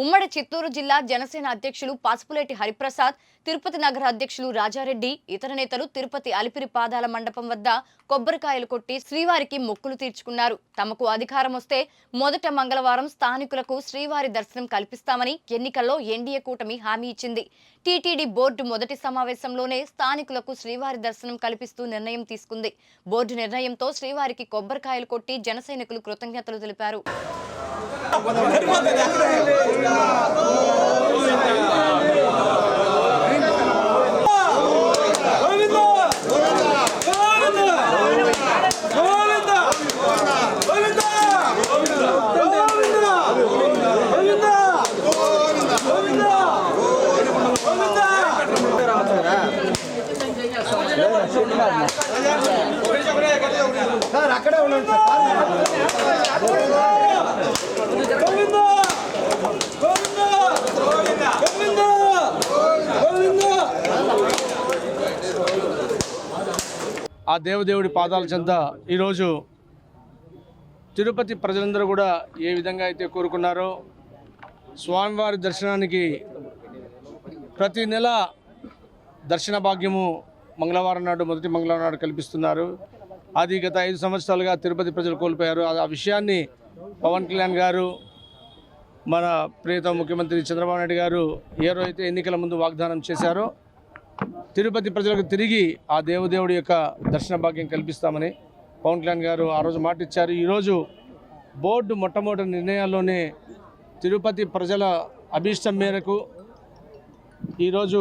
ఉమ్మడి చిత్తూరు జిల్లా జనసేన అధ్యక్షులు పాసుపులేటి హరిప్రసాద్ తిరుపతి నగర అధ్యక్షులు రాజారెడ్డి ఇతర నేతలు తిరుపతి అలిపిరి పాదాల మండపం వద్ద కొబ్బరికాయలు కొట్టి శ్రీవారికి మొక్కులు తీర్చుకున్నారు. తమకు అధికారం వస్తే మొదట మంగళవారం స్థానికులకు శ్రీవారి దర్శనం కల్పిస్తామని ఎన్నికల్లో ఎన్డీఏ కూటమి హామీ ఇచ్చింది. టీటీడీ బోర్డు మొదటి సమావేశంలోనే స్థానికులకు శ్రీవారి దర్శనం కల్పిస్తూ నిర్ణయం తీసుకుంది. బోర్డు నిర్ణయంతో శ్రీవారికి కొబ్బరికాయలు కొట్టి జనసైనికులు కృతజ్ఞతలు తెలిపారు. గోవింద గోవింద గోవింద గోవింద గోవింద గోవింద గోవింద సార్ అక్కడే ఉండండి సార్ దేవదేవుడి పాదాల చెంత ఈరోజు తిరుపతి ప్రజలందరూ కూడా ఏ విధంగా అయితే కోరుకున్నారో స్వామివారి దర్శనానికి ప్రతి నెల దర్శన భాగ్యము మంగళవారం నాడు మొదటి మంగళవారం నాడు కల్పిస్తున్నారు. అది గత ఐదు సంవత్సరాలుగా తిరుపతి ప్రజలు కోల్పోయారు. ఆ విషయాన్ని పవన్ కళ్యాణ్ గారు మన ప్రియత ముఖ్యమంత్రి చంద్రబాబు నాయుడు గారు ఏ రోజైతే ఎన్నికల ముందు వాగ్దానం చేశారో తిరుపతి ప్రజలకు తిరిగి ఆ దేవదేవుడి యొక్క దర్శన భాగ్యం కల్పిస్తామని పవన్ కళ్యాణ్ గారు ఆ రోజు మాటిచ్చారు ఈరోజు బోర్డు మొట్టమొదటి నిర్ణయాల్లోనే తిరుపతి ప్రజల అభీష్టం మేరకు ఈరోజు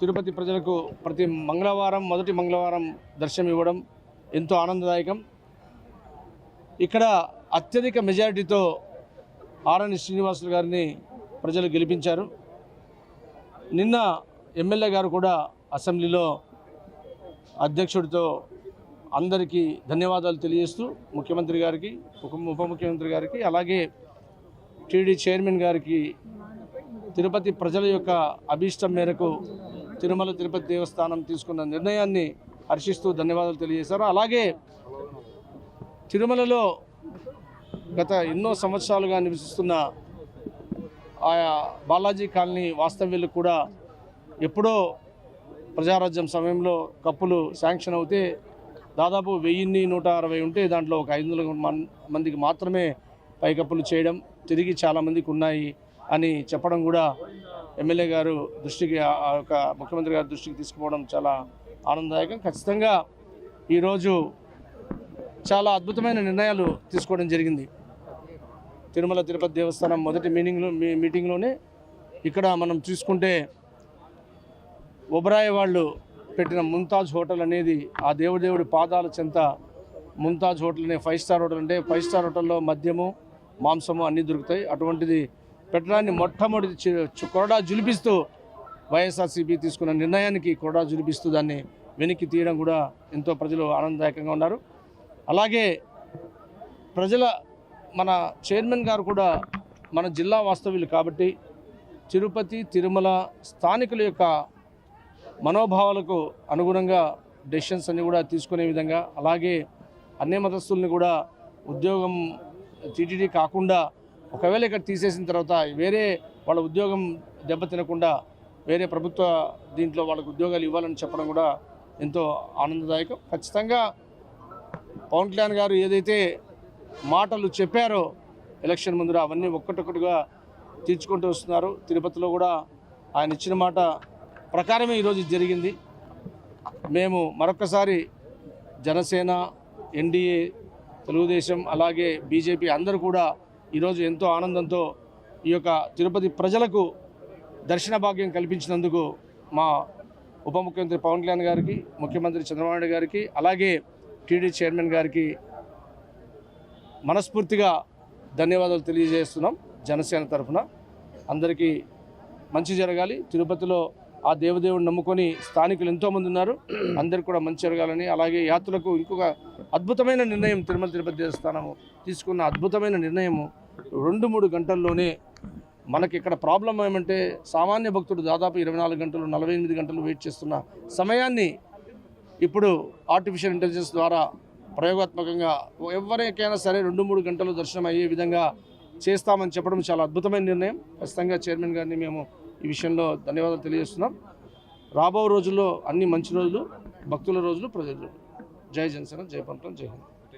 తిరుపతి ప్రజలకు ప్రతి మంగళవారం మొదటి మంగళవారం దర్శనం ఇవ్వడం ఎంతో ఆనందదాయకం. ఇక్కడ అత్యధిక మెజారిటీతో ఆర్ఎన్ శ్రీనివాసులు గారిని ప్రజలు గెలిపించారు. నిన్న ఎమ్మెల్యే గారు కూడా అసెంబ్లీలో అధ్యక్షుడితో అందరికీ ధన్యవాదాలు తెలియజేస్తూ ముఖ్యమంత్రి గారికి ఉప ఉప ముఖ్యమంత్రి గారికి అలాగే టీడీ చైర్మన్ గారికి తిరుపతి ప్రజల యొక్క అభీష్టం మేరకు తిరుమల తిరుపతి దేవస్థానం తీసుకున్న నిర్ణయాన్ని హర్షిస్తూ ధన్యవాదాలు తెలియజేశారు. అలాగే తిరుమలలో గత ఎన్నో సంవత్సరాలుగా నివసిస్తున్న ఆయా బాలాజీ కాలనీ వాస్తవ్యులకు కూడా ఎప్పుడో ప్రజారాజ్యం సమయంలో కప్పులు శాంక్షన్ అవుతే దాదాపు వెయ్యిన్ని నూట అరవై ఉంటే దాంట్లో ఒక ఐదు వందల మందికి మాత్రమే పైకప్పులు చేయడం తిరిగి చాలామందికి ఉన్నాయి అని చెప్పడం కూడా ఎమ్మెల్యే గారు దృష్టికి ఆ యొక్క ముఖ్యమంత్రి గారి దృష్టికి తీసుకుపోవడం చాలా ఆనందదాయకం. ఖచ్చితంగా ఈరోజు చాలా అద్భుతమైన నిర్ణయాలు తీసుకోవడం జరిగింది. తిరుమల తిరుపతి దేవస్థానం మొదటి మీటింగ్లో మీ మీటింగ్లోనే ఇక్కడ మనం చూసుకుంటే ఉబరాయి వాళ్ళు పెట్టిన ముంతాజ్ హోటల్ అనేది ఆ దేవుడి పాదాల చెంత ముంతాజ్ హోటల్ అనే ఫైవ్ స్టార్ హోటల్ అంటే ఫైవ్ స్టార్ హోటల్లో మద్యము మాంసము అన్నీ దొరుకుతాయి. అటువంటిది పెట్టడాన్ని మొట్టమొదటి కొరడా జులిపిస్తూ వైఎస్ఆర్సీపీ తీసుకున్న నిర్ణయానికి కొరడా జులిపిస్తూ దాన్ని వెనక్కి తీయడం కూడా ఎంతో ప్రజలు ఆనందదాయకంగా ఉన్నారు. అలాగే ప్రజల మన చైర్మన్ గారు కూడా మన జిల్లా వాస్తవ్యులు కాబట్టి తిరుపతి తిరుమల స్థానికుల యొక్క మనోభావాలకు అనుగుణంగా డెసిషన్స్ అన్ని కూడా తీసుకునే విధంగా అలాగే అన్ని మతస్థుల్ని కూడా ఉద్యోగం టీటీడీ కాకుండా ఒకవేళ ఇక్కడ తీసేసిన తర్వాత వేరే వాళ్ళ ఉద్యోగం దెబ్బతినకుండా వేరే ప్రభుత్వ దీంట్లో వాళ్ళకు ఉద్యోగాలు ఇవ్వాలని చెప్పడం కూడా ఎంతో ఆనందదాయకం. ఖచ్చితంగా పవన్ కళ్యాణ్ గారు ఏదైతే మాటలు చెప్పారో ఎలక్షన్ ముందర అవన్నీ ఒక్కటొక్కటిగా తీర్చుకుంటూ వస్తున్నారు. తిరుపతిలో కూడా ఆయన ఇచ్చిన మాట ప్రకారమే ఈరోజు జరిగింది. మేము మరొకసారి జనసేన ఎన్డీఏ తెలుగుదేశం అలాగే బీజేపీ అందరూ కూడా ఈరోజు ఎంతో ఆనందంతో ఈ యొక్క తిరుపతి ప్రజలకు దర్శన భాగ్యం కల్పించినందుకు మా ఉప ముఖ్యమంత్రి పవన్ కళ్యాణ్ గారికి ముఖ్యమంత్రి చంద్రబాబు నాయుడు గారికి అలాగే టీడీ చైర్మన్ గారికి మనస్ఫూర్తిగా ధన్యవాదాలు తెలియజేస్తున్నాం జనసేన తరఫున. అందరికీ మంచి జరగాలి. తిరుపతిలో ఆ దేవదేవుని నమ్ముకొని స్థానికులు ఎంతోమంది ఉన్నారు. అందరికీ కూడా మంచి జరగాలని అలాగే యాత్రలకు ఇంకొక అద్భుతమైన నిర్ణయం తిరుమల తిరుపతి దేవస్థానము తీసుకున్న అద్భుతమైన నిర్ణయము రెండు మూడు గంటల్లోనే మనకి ఇక్కడ ప్రాబ్లం ఏమంటే సామాన్య భక్తుడు దాదాపు ఇరవై నాలుగు గంటలు నలభై ఎనిమిది గంటలు వెయిట్ చేస్తున్న సమయాన్ని ఇప్పుడు ఆర్టిఫిషియల్ ఇంటెలిజెన్స్ ద్వారా ప్రయోగాత్మకంగా ఎవరికైనా సరే రెండు మూడు గంటలు దర్శనం అయ్యే విధంగా చేస్తామని చెప్పడం చాలా అద్భుతమైన నిర్ణయం. ఖచ్చితంగా చైర్మన్ గారిని మేము ఈ విషయంలో ధన్యవాదాలు తెలియజేస్తున్నాం. రాబో రోజుల్లో అన్ని మంచి రోజులు భక్తుల రోజులు ప్రజల రోజులు. జై జనసేన జై పంటం జై హింద్.